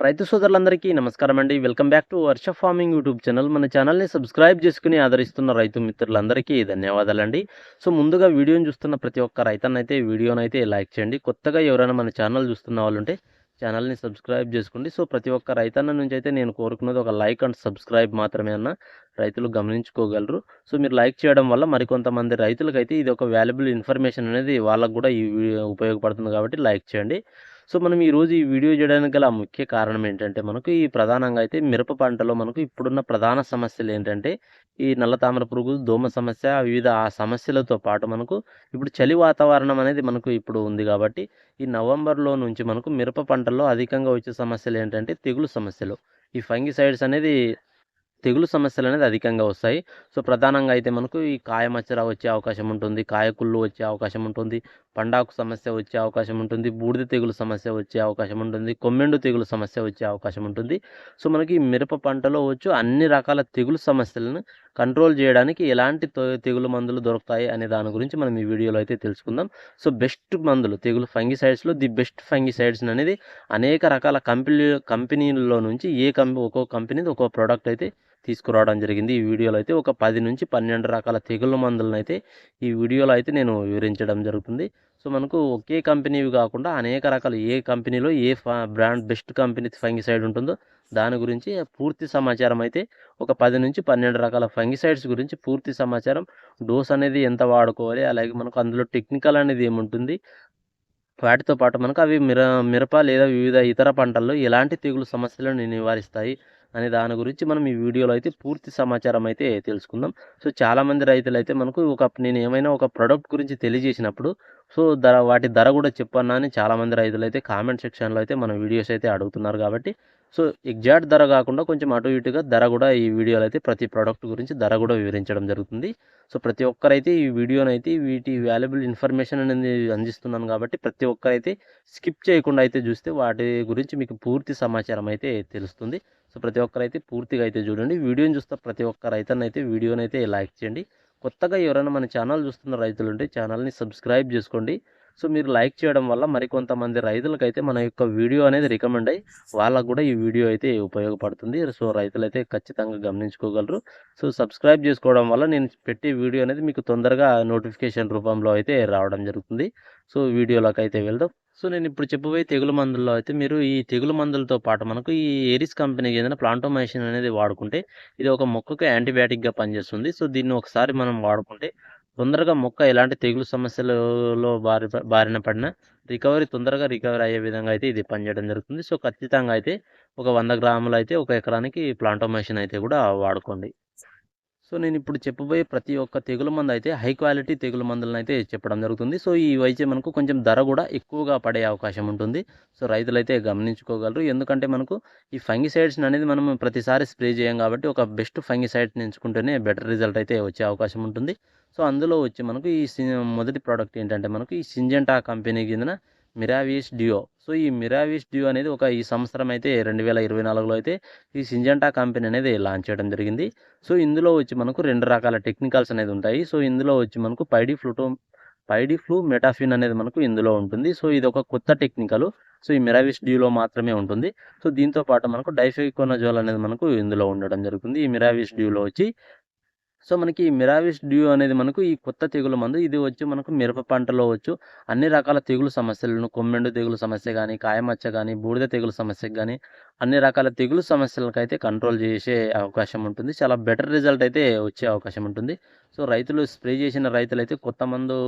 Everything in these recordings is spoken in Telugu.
రైతు సోదరులందరికీ నమస్కారం అండి welcome back to Varsha farming YouTube channel. మన ఛానల్ని సబ్స్క్రైబ్ చేసుకుని ఆదరిస్తున్న రైతు మిత్రులందరికీ ధన్యవాదాలండి. సో ముందుగా వీడియోని చూస్తున్న ప్రతి ఒక్క రైతన్నైతే వీడియోనైతే లైక్ చేయండి. కొత్తగా ఎవరైనా మన ఛానల్ చూస్తున్న వాళ్ళు ఉంటే ఛానల్ని సబ్స్క్రైబ్ చేసుకోండి. సో ప్రతి ఒక్క రైతన్న నుంచి అయితే నేను కోరుకున్నది ఒక లైక్ అండ్ సబ్స్క్రైబ్ మాత్రమే అన్న రైతులు గమనించుకోగలరు. సో మీరు లైక్ చేయడం వల్ల మరికొంతమంది రైతులకైతే ఇది ఒక వాల్యుబుల్ ఇన్ఫర్మేషన్ అనేది వాళ్ళకు కూడా ఈ ఉపయోగపడుతుంది కాబట్టి లైక్ చేయండి. సో మనం ఈరోజు ఈ వీడియో చేయడానికి గల ముఖ్య కారణం ఏంటంటే మనకు ఈ ప్రధానంగా అయితే మిరప పంటలో మనకు ఇప్పుడున్న ప్రధాన సమస్యలు ఏంటంటే ఈ నల్ల తామర పురుగు దోమ సమస్య వివిధ ఆ సమస్యలతో పాటు మనకు ఇప్పుడు చలి వాతావరణం అనేది మనకు ఇప్పుడు ఉంది కాబట్టి ఈ నవంబర్లో నుంచి మనకు మిరప పంటల్లో అధికంగా వచ్చే సమస్యలు ఏంటంటే తెగులు సమస్యలు. ఈ ఫంగిసైడ్స్ అనేది తెగులు సమస్యలు అనేది అధికంగా వస్తాయి. సో ప్రధానంగా అయితే మనకు ఈ కాయ మచ్చర వచ్చే అవకాశం ఉంటుంది కాయకుళ్ళు వచ్చే అవకాశం ఉంటుంది పండాకు సమస్య వచ్చే అవకాశం ఉంటుంది బూడిద తెగులు సమస్య వచ్చే అవకాశం ఉంటుంది కొమ్మెండు తెగులు సమస్య వచ్చే అవకాశం ఉంటుంది. సో మనకి మిరప పంటలో వచ్చు అన్ని రకాల తెగులు సమస్యలను కంట్రోల్ చేయడానికి ఎలాంటి తె- తెగులు మందులు దొరుకుతాయి అనే దాని గురించి మనం ఈ వీడియోలో అయితే తెలుసుకుందాం. సో బెస్ట్ మందులు తెగులు ఫంగిసైడ్స్లో ది బెస్ట్ ఫంగిసైడ్స్ అనేది అనేక రకాల కంపెనీ కంపెనీల్లో నుంచి ఏ కంపెనీ ఒక్కో కంపెనీది ఒక్కో ప్రోడక్ట్ అయితే తీసుకురావడం జరిగింది. ఈ వీడియోలో అయితే ఒక పది నుంచి పన్నెండు రకాల తెగుళ్ళ మందులను అయితే ఈ వీడియోలో అయితే నేను వివరించడం జరుగుతుంది. సో మనకు ఒకే కంపెనీవి కాకుండా అనేక రకాల ఏ కంపెనీలో ఏ ఫా- బ్రాండ్ బెస్ట్ కంపెనీ ఫంగిసైడ్ ఉంటుందో దాని గురించి పూర్తి సమాచారం అయితే ఒక పది నుంచి పన్నెండు రకాల ఫంగిసైడ్స్ గురించి పూర్తి సమాచారం డోస్ అనేది ఎంత వాడుకోవాలి అలాగే మనకు అందులో టెక్నికల్ అనేది ఏముంటుంది వాటితో పాటు మనకు అవి మిర మిరప లేదా వివిధ ఇతర పంటల్లో ఎలాంటి తెగులు సమస్యలను నివారిస్తాయి అనే దాని గురించి మనం ఈ వీడియోలో అయితే పూర్తి సమాచారం అయితే తెలుసుకుందాం. సో చాలామంది రైతులు అయితే మనకు ఒక నేను ఏమైనా ఒక ప్రోడక్ట్ గురించి తెలియజేసినప్పుడు సో ధర వాటి ధర కూడా చెప్పన్నా అని చాలామంది రైతులు అయితే కామెంట్ సెక్షన్లో అయితే మన వీడియోస్ అయితే అడుగుతున్నారు కాబట్టి సో ఎగ్జాక్ట్ ధర కాకుండా కొంచెం అటు ఇటుగా ధర కూడా ఈ వీడియోలో అయితే ప్రతి ప్రోడక్ట్ గురించి ధర కూడా వివరించడం జరుగుతుంది. సో ప్రతి ఒక్కరైతే ఈ వీడియోనైతే వీటి వాల్యుబుల్ ఇన్ఫర్మేషన్ అనేది అందిస్తున్నాను కాబట్టి ప్రతి ఒక్కరైతే స్కిప్ చేయకుండా అయితే చూస్తే వాటి గురించి మీకు పూర్తి సమాచారం అయితే తెలుస్తుంది. సో ప్రతి ఒక్కరైతే పూర్తిగా అయితే చూడండి. వీడియోని చూస్తే ప్రతి ఒక్క రైతన్న వీడియోనైతే అయితే లైక్ చేయండి. కొత్తగా ఎవరైనా మన ఛానల్ చూస్తున్న రైతులు ఉంటే ఛానల్ని సబ్స్క్రైబ్ చేసుకోండి. సో మీరు లైక్ చేయడం వల్ల మరికొంతమంది రైతులకైతే మన యొక్క వీడియో అనేది రికమెండ్ అయ్యి వాళ్ళకు కూడా ఈ వీడియో అయితే ఉపయోగపడుతుంది. సో రైతులు అయితే ఖచ్చితంగా గమనించుకోగలరు. సో సబ్స్క్రైబ్ చేసుకోవడం వల్ల నేను పెట్టే వీడియో అనేది మీకు తొందరగా నోటిఫికేషన్ రూపంలో అయితే రావడం జరుగుతుంది. సో వీడియోలోకి అయితే వెళ్దాం. సో నేను ఇప్పుడు చెప్పబోయే తెగులు మందుల్లో అయితే మీరు ఈ తెగులు మందులతో పాటు మనకు ఈ ఏరిస్ కంపెనీకి చెందిన ప్లాంటోమైసిన్ అనేది వాడుకుంటే ఇది ఒక మొక్కకు యాంటీబయాటిక్గా పనిచేస్తుంది. సో దీన్ని ఒకసారి మనం వాడుకుంటే తొందరగా మొక్క ఎలాంటి తెగులు సమస్యలలో బారి బారిన పడినా రికవరీ తొందరగా రికవరీ అయ్యే విధంగా అయితే ఇది పనిచేయడం జరుగుతుంది. సో ఖచ్చితంగా అయితే ఒక వంద గ్రాములు అయితే ఒక ఎకరానికి ప్లాంటోమైసిన్ అయితే కూడా వాడుకోండి. సో నేను ఇప్పుడు చెప్పబోయే ప్రతి ఒక్క తెగులు మందు అయితే హై క్వాలిటీ తెగులు మందులను అయితే చెప్పడం జరుగుతుంది. సో ఈ అయితే మనకు కొంచెం ధర కూడా ఎక్కువగా పడే అవకాశం ఉంటుంది. సో రైతులు అయితే గమనించుకోగలరు. ఎందుకంటే మనకు ఈ ఫంగిసైడ్స్ అనేది మనం ప్రతిసారి స్ప్రే చేయం కాబట్టి ఒక బెస్ట్ ఫంగిసైడ్ని ఎంచుకుంటేనే బెటర్ రిజల్ట్ అయితే వచ్చే అవకాశం ఉంటుంది. సో అందులో వచ్చి మనకు ఈ సి- మొదటి ప్రోడక్ట్ ఏంటంటే మనకు ఈ సింజెంటా కంపెనీకి చెందిన మిరావిస్ డియో సో ఈ మిరావిస్ డియో అనేది ఒక ఈ సంవత్సరం అయితే రెండు వేల ఇరవై నాలుగులో అయితే ఈ సింజంటా కంపెనీ అనేది లాంచ్ చేయడం జరిగింది. సో ఇందులో వచ్చి మనకు రెండు రకాల టెక్నికల్స్ అనేది ఉంటాయి. సో ఇందులో వచ్చి మనకు పైడి ఫ్లూటో పైడి ఫ్లూ మెటాఫిన్ అనేది మనకు ఇందులో ఉంటుంది. సో ఇది ఒక కొత్త టెక్నికల్. సో ఈ మిరావిస్ డ్యూలో మాత్రమే ఉంటుంది. సో దీంతో పాటు మనకు డైఫెకోనజోల్ అనేది మనకు ఇందులో ఉండడం జరుగుతుంది. ఈ మిరావిస్ డ్యూలో వచ్చి సో మనకి మిరావిస్ డ్యూ అనేది మనకు ఈ కొత్త తెగులు మందు ఇది వచ్చి మనకు మిరప పంటలో వచ్చు. అన్ని రకాల తెగులు సమస్యలను కొమ్మెండు తెగులు సమస్య కానీ కాయమచ్చ కానీ బూడిద తెగులు సమస్యకు కానీ అన్ని రకాల తెగులు సమస్యలకైతే కంట్రోల్ చేసే అవకాశం ఉంటుంది. చాలా బెటర్ రిజల్ట్ అయితే వచ్చే అవకాశం ఉంటుంది. సో రైతులు స్ప్రే చేసిన రైతులైతే కొత్త మందు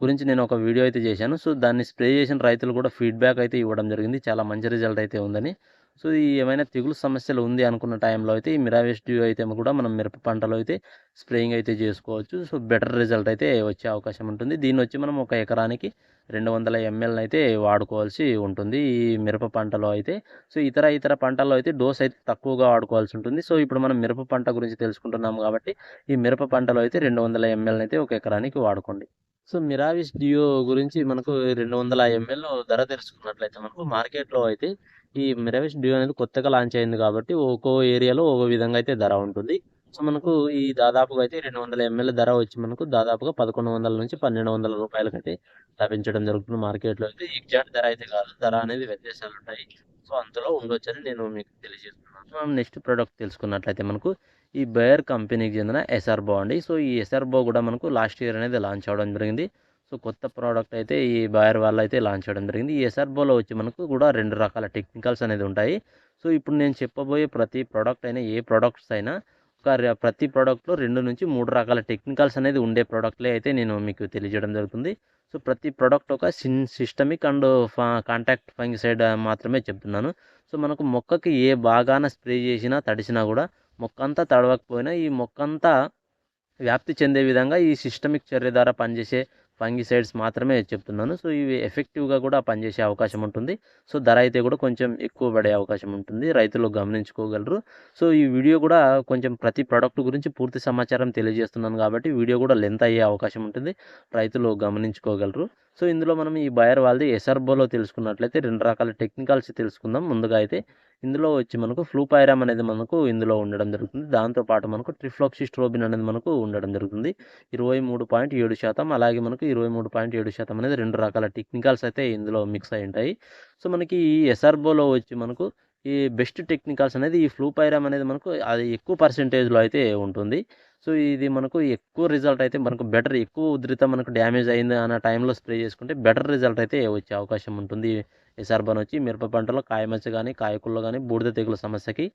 గురించి నేను ఒక వీడియో అయితే చేశాను. సో దాన్ని స్ప్రే చేసిన రైతులు కూడా ఫీడ్బ్యాక్ అయితే ఇవ్వడం జరిగింది. చాలా మంచి రిజల్ట్ అయితే ఉందని. సో ఈ ఏమైనా తెగులు సమస్యలు ఉంది అనుకున్న టైంలో అయితే ఈ మిరావిస్ డ్యూ అయితే కూడా మనం మిరప పంటలో అయితే స్ప్రేయింగ్ అయితే చేసుకోవచ్చు. సో బెటర్ రిజల్ట్ అయితే వచ్చే అవకాశం ఉంటుంది. దీన్ని వచ్చి మనం ఒక ఎకరానికి రెండు వందల ఎంఎల్ అయితే వాడుకోవాల్సి ఉంటుంది ఈ మిరప పంటలో అయితే. సో ఇతర ఇతర పంటల్లో అయితే డోస్ అయితే తక్కువగా వాడుకోవాల్సి ఉంటుంది. సో ఇప్పుడు మనం మిరప పంట గురించి తెలుసుకుంటున్నాం కాబట్టి ఈ మిరప పంటలో అయితే రెండు వందల ఎంఎల్ అయితే ఒక ఎకరానికి వాడుకోండి. సో మిరావిస్ డియో గురించి మనకు రెండు వందల ఎంఎల్ ధర తెలుసుకున్నట్లయితే మనకు మార్కెట్లో అయితే ఈ మిరావిస్ డియో అనేది కొత్తగా లాంచ్ అయింది కాబట్టి ఒక్కో ఏరియాలో ఒక్కో విధంగా అయితే ధర ఉంటుంది. సో మనకు ఈ దాదాపుగా అయితే రెండు వందల ఎంఎల్ ధర వచ్చి మనకు దాదాపుగా పదకొండు వందల నుంచి పన్నెండు వందల రూపాయలకైతే లభించడం జరుగుతుంది మార్కెట్లో అయితే. ఎగ్జాక్ట్ ధర అయితే కాదు. ధర అనేది వ్యత్యాసాలు ఉంటాయి సో అంతలో ఉండొచ్చని నేను మీకు తెలియజేస్తున్నాను. మనం నెక్స్ట్ ప్రోడక్ట్ తెలుసుకున్నట్లయితే మనకు ఈ బయర్ కంపెనీకి చెందిన ఎస్ఆర్బో అండి. సో ఈ ఎస్ఆర్బో కూడా మనకు లాస్ట్ ఇయర్ అనేది లాంచ్ అవ్వడం జరిగింది. సో కొత్త ప్రోడక్ట్ అయితే ఈ బయర్ వాళ్ళు అయితే లాంచ్ చేయడం జరిగింది. ఈ ఎస్ఆర్బోలో వచ్చి మనకు కూడా రెండు రకాల టెక్నికల్స్ అనేది ఉంటాయి. సో ఇప్పుడు నేను చెప్పబోయే ప్రతి ప్రోడక్ట్ అయినా ఏ ప్రోడక్ట్స్ అయినా ఒక ప్రతి ప్రోడక్ట్లో రెండు నుంచి మూడు రకాల టెక్నికల్స్ అనేది ఉండే ప్రోడక్ట్లే అయితే నేను మీకు తెలియజేయడం జరుగుతుంది. సో ప్రతి ప్రోడక్ట్ ఒక సిన్ సిస్టమిక్ అండ్ కాంటాక్ట్ ఫంగిసైడ్ మాత్రమే చెప్తున్నాను. సో మనకు మొక్కకి ఏ బాగాన స్ప్రే చేసినా తడిసినా కూడా మొక్క అంతా తడవకపోయినా ఈ మొక్క అంతా వ్యాప్తి చెందే విధంగా ఈ సిస్టమిక్ చర్య ద్వారా పనిచేసే ఫంగిసైడ్స్ మాత్రమే చెప్తున్నాను. సో ఇవి ఎఫెక్టివ్గా కూడా పనిచేసే అవకాశం ఉంటుంది. సో ధర అయితే కూడా కొంచెం ఎక్కువ పడే అవకాశం ఉంటుంది. రైతులు గమనించుకోగలరు. సో ఈ వీడియో కూడా కొంచెం ప్రతి ప్రోడక్ట్ గురించి పూర్తి సమాచారం తెలియజేస్తున్నాను కాబట్టి వీడియో కూడా లెంత్ అయ్యే అవకాశం ఉంటుంది. రైతులు గమనించుకోగలరు. సో ఇందులో మనం ఈ బయర్ వాళ్ళది ఎసర్బోలో తెలుసుకున్నట్లయితే రెండు రకాల టెక్నికల్స్ తెలుసుకుందాం. ముందుగా అయితే ఇందులో వచ్చి మనకు ఫ్లూపైరామ్ అనేది మనకు ఇందులో ఉండడం జరుగుతుంది. దాంతోపాటు మనకు ట్రిఫ్లాక్సిస్ట్రోబిన్ అనేది మనకు ఉండడం జరుగుతుంది. ఇరవై మూడు పాయింట్ ఏడు శాతం అలాగే మనకు ఇరవై మూడు పాయింట్ ఏడు శాతం అనేది రెండు రకాల టెక్నికల్స్ అయితే ఇందులో మిక్స్ అయి ఉంటాయి. సో మనకి ఈ ఎస్ఆర్బోలో వచ్చి మనకు ఈ బెస్ట్ టెక్నికల్స్ అనేది ఈ ఫ్లూపైరామ్ అనేది మనకు అది ఎక్కువ పర్సెంటేజ్లో అయితే ఉంటుంది. సో ఇది మనకు ఎక్కువ రిజల్ట్ అయితే మనకు బెటర్ ఎక్కువ ఉధృత మనకు డ్యామేజ్ అయింది అన్న టైంలో స్ప్రే చేసుకుంటే బెటర్ రిజల్ట్ అయితే వచ్చే అవకాశం ఉంటుంది. ఎసార్బన్ వచ్చి మిరప పంటలో కాయమచ్చ కానీ కాయకుల్లో కానీ బూడిద తెగుల సమస్యకి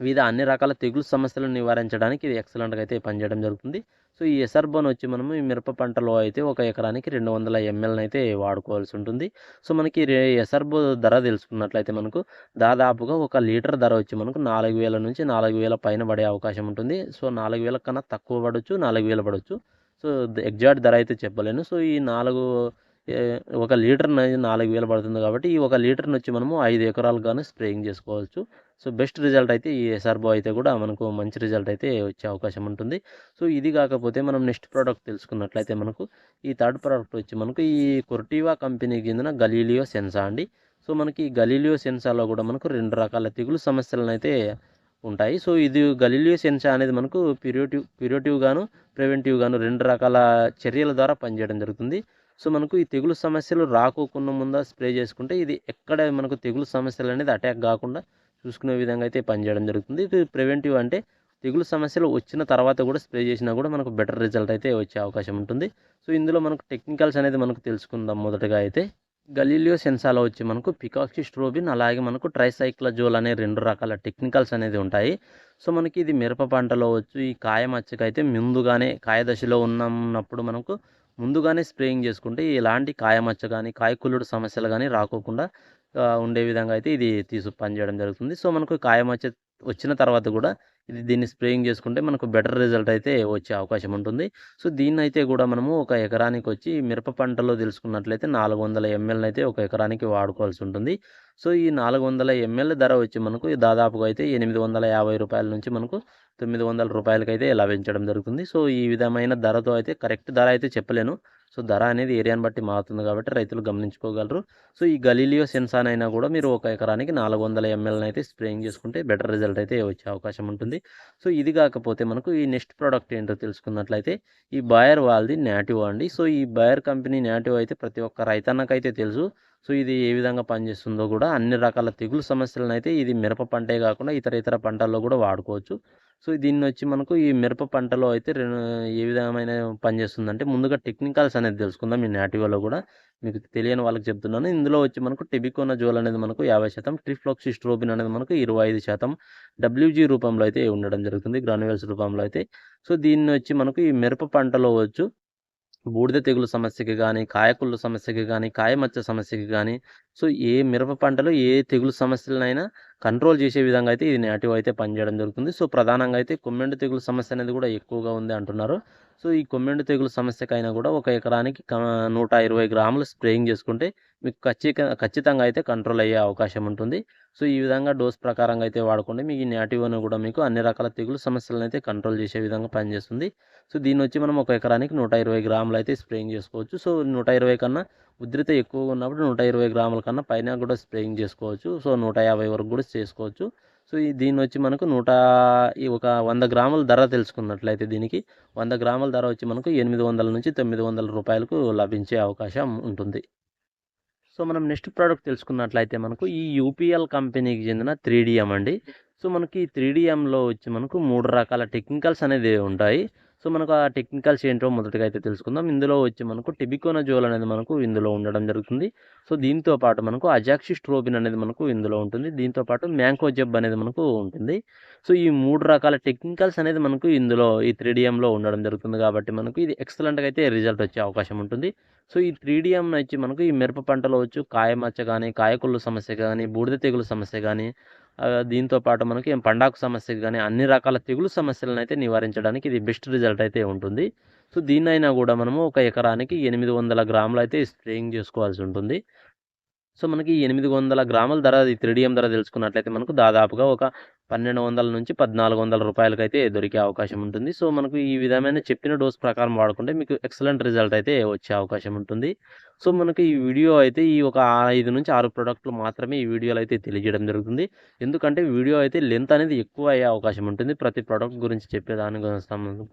వివిధ అన్ని రకాల తెగులు సమస్యలను నివారించడానికి ఇది ఎక్సలెంట్గా అయితే పనిచేయడం జరుగుతుంది. సో ఈ ఎసర్బన్ వచ్చి మనము ఈ మిరప పంటలో అయితే ఒక ఎకరానికి రెండు వందల ఎంఎల్ని అయితే వాడుకోవాల్సి ఉంటుంది. సో మనకి రే ఎసర్బో ధర తెలుసుకున్నట్లయితే మనకు దాదాపుగా ఒక లీటర్ ధర వచ్చి మనకు నాలుగు వేల నుంచి నాలుగు వేల పైన పడే అవకాశం ఉంటుంది. సో నాలుగు వేల కన్నా తక్కువ పడవచ్చు నాలుగు వేలు పడవచ్చు సో ఎగ్జాక్ట్ ధర అయితే చెప్పలేను. సో ఈ నాలుగు ఒక లీటర్ అనేది నాలుగు వేలు పడుతుంది కాబట్టి ఈ ఒక లీటర్ని వచ్చి మనము ఐదు ఎకరాలు కానీ స్ప్రేయింగ్ చేసుకోవచ్చు. సో బెస్ట్ రిజల్ట్ అయితే ఈ ఎస్ఆర్బో అయితే కూడా మనకు మంచి రిజల్ట్ అయితే వచ్చే అవకాశం ఉంటుంది. సో ఇది కాకపోతే మనం నెక్స్ట్ ప్రోడక్ట్ తెలుసుకున్నట్లయితే మనకు ఈ థర్డ్ ప్రోడక్ట్ వచ్చి మనకు ఈ కొర్టివా కంపెనీకి చెందిన గలీలియో సెన్సా అండి. సో మనకి ఈ గలీలియో సెన్సాలో కూడా మనకు రెండు రకాల తెగులు సమస్యలను అయితే ఉంటాయి. సో ఇది గలీలియో సెన్సా అనేది మనకు ప్యూరిటివ్ ప్యూరిటివ్ గాను ప్రివెంటివ్ గాను రెండు రకాల చర్యల ద్వారా పనిచేయడం జరుగుతుంది. సో మనకు ఈ తెగులు సమస్యలు రాకోకుండా ముందా స్ప్రే చేసుకుంటే ఇది ఎక్కడ మనకు తెగులు సమస్యలు అనేది అటాక్ కాకుండా చూసుకునే విధంగా అయితే పనిచేయడం జరుగుతుంది. ఇది ప్రివెంటివ్ అంటే తెగులు సమస్యలు వచ్చిన తర్వాత కూడా స్ప్రే చేసినా కూడా మనకు బెటర్ రిజల్ట్ అయితే వచ్చే అవకాశం ఉంటుంది. సో ఇందులో మనకు టెక్నికల్స్ అనేది మనకు తెలుసుకుందాం మొదటగా అయితే. గలీలియో సెన్సాలో వచ్చి మనకు పికాక్సిస్ట్రోబిన్ అలాగే మనకు ట్రైసైక్లజోల్ అనే రెండు రకాల టెక్నికల్స్ అనేది ఉంటాయి. సో మనకి ఇది మిరప పంటలో వచ్చి ఈ కాయ మచ్చకైతే ముందుగానే కాయ దశలో ఉన్నప్పుడు మనకు ముందుగానే స్ప్రేయింగ్ చేసుకుంటే ఎలాంటి కాయ మచ్చ కానీ కాయకులుడు సమస్యలు కానీ రాకోకుండా ఉండే విధంగా అయితే ఇది తీసు పనిచేయడం జరుగుతుంది. సో మనకు కాయం వచ్చే వచ్చిన తర్వాత కూడా ఇది దీన్ని స్ప్రేయింగ్ చేసుకుంటే మనకు బెటర్ రిజల్ట్ అయితే వచ్చే అవకాశం ఉంటుంది. సో దీన్ని అయితే కూడా మనము ఒక ఎకరానికి వచ్చి మిరప పంటలో తెలుసుకున్నట్లయితే నాలుగు వందల ఎంఎల్ అయితే ఒక ఎకరానికి వాడుకోవాల్సి ఉంటుంది. సో ఈ నాలుగు వందల ఎంఎల్ ధర వచ్చి మనకు దాదాపుగా అయితే ఎనిమిది వందల యాభై రూపాయల నుంచి మనకు తొమ్మిది వందల రూపాయలకి అయితే లభించడం జరుగుతుంది. సో ఈ విధమైన ధరతో అయితే కరెక్ట్ ధర అయితే చెప్పలేను. సో ధర అనేది ఏరియాని బట్టి మారుతుంది కాబట్టి రైతులు గమనించుకోగలరు. సో ఈ గలీలియో సెన్సాన్ అయినా కూడా మీరు ఒక ఎకరానికి నాలుగు వందల ఎంఎల్ని అయితే స్ప్రేయింగ్ చేసుకుంటే బెటర్ రిజల్ట్ అయితే వచ్చే అవకాశం ఉంటుంది. సో ఇది కాకపోతే మనకు ఈ నెక్స్ట్ ప్రోడక్ట్ ఏంటో తెలుసుకున్నట్లయితే ఈ బాయర్ వాళ్ళది నాటివ్ అండి. సో ఈ బాయర్ కంపెనీ నాటివ్ అయితే ప్రతి ఒక్క రైతన్నకైతే తెలుసు. సో ఇది ఏ విధంగా పనిచేస్తుందో కూడా అన్ని రకాల తెగులు సమస్యలను అయితే ఇది మిరప పంటే కాకుండా ఇతర ఇతర పంటల్లో కూడా వాడుకోవచ్చు. సో దీన్ని వచ్చి మనకు ఈ మిరప పంటలో అయితే రెండు ఏ విధమైన పనిచేస్తుందంటే ముందుగా టెక్నికల్స్ అనేది తెలుసుకుందాం. ఈ నాటివాలో కూడా మీకు తెలియని వాళ్ళకి చెప్తున్నాను. ఇందులో వచ్చి మనకు టెబికోనా జోల్ అనేది మనకు యాభై శాతం ట్రిఫ్లాక్సిస్ట్రోబిన్ అనేది మనకు ఇరవై ఐదు శాతం డబ్ల్యూజీ రూపంలో అయితే ఉండడం జరుగుతుంది గ్రాన్యువల్స్ రూపంలో అయితే. సో దీన్ని వచ్చి మనకు ఈ మిరప పంటలో వచ్చు బూడిద తెగులు సమస్యకి కానీ కాయకుళ్ళు సమస్యకి కానీ కాయమచ్చ సమస్యకి కానీ సో ఏ మిరప పంటలో ఏ తెగులు సమస్యలనైనా కంట్రోల్ చేసే విధంగా అయితే ఇది నేటివ్ అయితే పనిచేయడం జరుగుతుంది. సో ప్రధానంగా అయితే కొమ్మెండు తెగులు సమస్య అనేది కూడా ఎక్కువగా ఉంది అంటున్నారు. సో ఈ కొమ్మెండు తెగులు సమస్యకైనా కూడా ఒక ఎకరానికి నూట ఇరవై గ్రాములు స్ప్రేయింగ్ చేసుకుంటే మీకు ఖచ్చితంగా ఖచ్చితంగా అయితే కంట్రోల్ అయ్యే అవకాశం ఉంటుంది. సో ఈ విధంగా డోస్ ప్రకారంగా అయితే వాడుకోండి మీకు ఈ నేటివ్ కూడా మీకు అన్ని రకాల తెగులు సమస్యలను అయితే కంట్రోల్ చేసే విధంగా పనిచేస్తుంది. సో దీన్ని వచ్చి మనం ఒక ఎకరానికి నూట ఇరవై గ్రాములు అయితే స్ప్రేయింగ్ చేసుకోవచ్చు. సో నూట ఇరవై కన్నా ఉధృత ఎక్కువగా ఉన్నప్పుడు నూట ఇరవై గ్రాముల కన్నా పైన కూడా స్ప్రేయింగ్ చేసుకోవచ్చు. సో నూట యాభై వరకు కూడా చేసుకోవచ్చు. సో ఈ దీని వచ్చి మనకు నూట ఒక వంద గ్రాముల ధర తెలుసుకున్నట్లయితే దీనికి వంద గ్రాముల ధర వచ్చి మనకు ఎనిమిది వందల నుంచి తొమ్మిది వందల రూపాయలకు లభించే అవకాశం ఉంటుంది. సో మనం నెక్స్ట్ ప్రోడక్ట్ తెలుసుకున్నట్లయితే మనకు ఈ యూపీఎల్ కంపెనీకి చెందిన త్రీడిఎం అండి. సో మనకి త్రీ డిఎంలో వచ్చి మనకు మూడు రకాల టెక్నికల్స్ అనేది ఉంటాయి. సో మనకు ఆ టెక్నికల్స్ ఏంటో మొదటగా అయితే తెలుసుకుందాం. ఇందులో వచ్చి మనకు టిబికోనజోల్ అనేది మనకు ఇందులో ఉండడం జరుగుతుంది. సో దీంతో పాటు మనకు అజాక్సిస్ట్రోబిన్ అనేది మనకు ఇందులో ఉంటుంది. దీంతో పాటు మ్యాంకో జెబ్ అనేది మనకు ఉంటుంది. సో ఈ మూడు రకాల టెక్నికల్స్ అనేది మనకు ఇందులో ఈ త్రీడియంలో ఉండడం జరుగుతుంది కాబట్టి మనకు ఇది ఎక్సలెంట్గా అయితే రిజల్ట్ వచ్చే అవకాశం ఉంటుంది. సో ఈ త్రీడియం వచ్చి మనకు ఈ మిరప పంటలో వచ్చి కాయమచ్చ కానీ కాయకుళ్ళు సమస్య కానీ బూడిద తెగులు సమస్య కానీ దీంతో పాటు మనకి పండాకు సమస్య కానీ అన్ని రకాల తెగులు సమస్యలను అయితే నివారించడానికి ఇది బెస్ట్ రిజల్ట్ అయితే ఉంటుంది. సో దీన్నైనా కూడా మనము ఒక ఎకరానికి ఎనిమిది వందల గ్రాములు అయితే స్ప్రేయింగ్ చేసుకోవాల్సి ఉంటుంది. సో మనకి ఎనిమిది వందల గ్రాముల ధర త్రిడియం ధర తెలుసుకున్నట్లయితే మనకు దాదాపుగా ఒక పన్నెండు వందల నుంచి పద్నాలుగు వందల రూపాయలకైతే అయితే దొరికే అవకాశం ఉంటుంది. సో మనకు ఈ విధమైన చెప్పిన డోస్ ప్రకారం వాడుకుంటే మీకు ఎక్సలెంట్ రిజల్ట్ అయితే వచ్చే అవకాశం ఉంటుంది. సో మనకి ఈ వీడియో అయితే ఈ ఒక ఐదు నుంచి ఆరు ప్రోడక్ట్లు మాత్రమే ఈ వీడియోలో అయితే తెలియజేయడం జరుగుతుంది. ఎందుకంటే వీడియో అయితే లెంత్ అనేది ఎక్కువ అయ్యే అవకాశం ఉంటుంది. ప్రతి ప్రోడక్ట్ గురించి చెప్పేదాని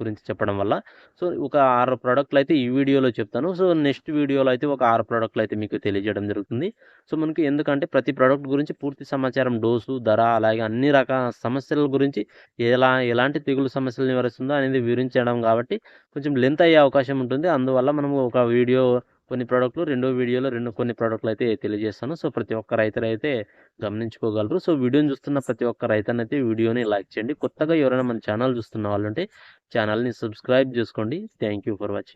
గురించి చెప్పడం వల్ల. సో ఒక ఆరు ప్రోడక్ట్లు అయితే ఈ వీడియోలో చెప్తాను. సో నెక్స్ట్ వీడియోలో అయితే ఒక ఆరు ప్రోడక్ట్లు అయితే మీకు తెలియజేయడం జరుగుతుంది. సో మనకి ఎందుకంటే ప్రతి ప్రోడక్ట్ గురించి పూర్తి సమాచారం డోసు ధర అలాగే అన్ని రకాల సమస్యల గురించి ఎలా ఎలాంటి తెగులు సమస్యలు నివారిస్తుందో అనేది వివరించడం కాబట్టి కొంచెం లెంత్ అయ్యే అవకాశం ఉంటుంది. అందువల్ల మనము ఒక వీడియో కొన్ని ప్రోడక్ట్లు రెండో వీడియోలో రెండు కొన్ని ప్రోడక్ట్లు అయితే తెలియజేస్తాను. సో ప్రతి ఒక్క రైతులు అయితే గమనించుకోగలరు. సో వీడియోని చూస్తున్న ప్రతి ఒక్క రైతన్న అయితే వీడియోని లైక్ చేయండి. కొత్తగా ఎవరైనా మన ఛానల్ చూస్తున్న వాళ్ళు ఉంటే ఛానల్ని సబ్స్క్రైబ్ చేసుకోండి. Thank you for watching.